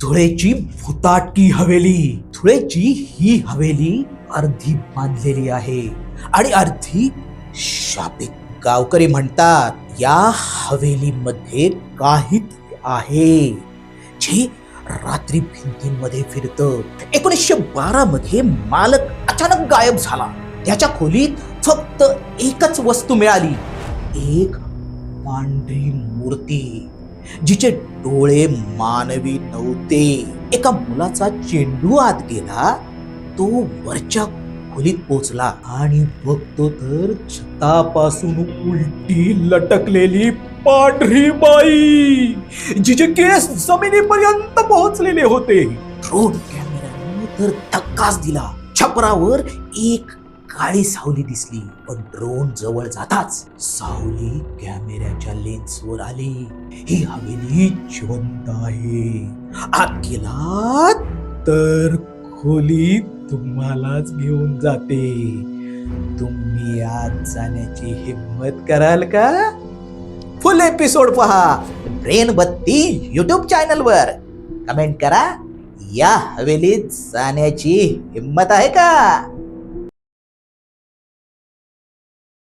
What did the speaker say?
धुळेची भुताटकी हवेली. धुळेची ही हवेली अर्धी बांधलेली आहे आणि अर्धी शापित. गावकरी म्हणतात या हवेलीमध्ये काहीतरी आहे. जे रात्री भिंतींमध्ये फिरत. एकोणीसशे बारा मध्ये मालक अचानक गायब झाला. त्याच्या खोलीत फक्त एकच वस्तू मिळाली. एक पांढरी मूर्ती. जिचे डोळे मानवी नव्हते. एका मुलाचा चेंडू आत गेला तो वरच्या खोलीत पोचला आणि बघतो तर छतापासून उलटी लटकलेली पांढरी बाई जिचे केस जमिनीपर्यंत पोहोचलेले होते. ड्रोन कॅमेऱ्याने तर धक्काच दिला. छपरावर एक काळी सावली दिसली पण ड्रोन जवळ जाताच सावली कॅमेऱ्याच्या लेन्सवर आली. ही हवेली जिवंत आहे. आत गेला तर खोली तुम्हालाच घेऊन जाते. तुम्ही आत जाण्याची हिंमत कराल का? फुल एपिसोड पहा. ब्रेन बत्ती युट्यूब चॅनल वर कमेंट करा या हवेलीत जाण्याची हिंमत आहे का?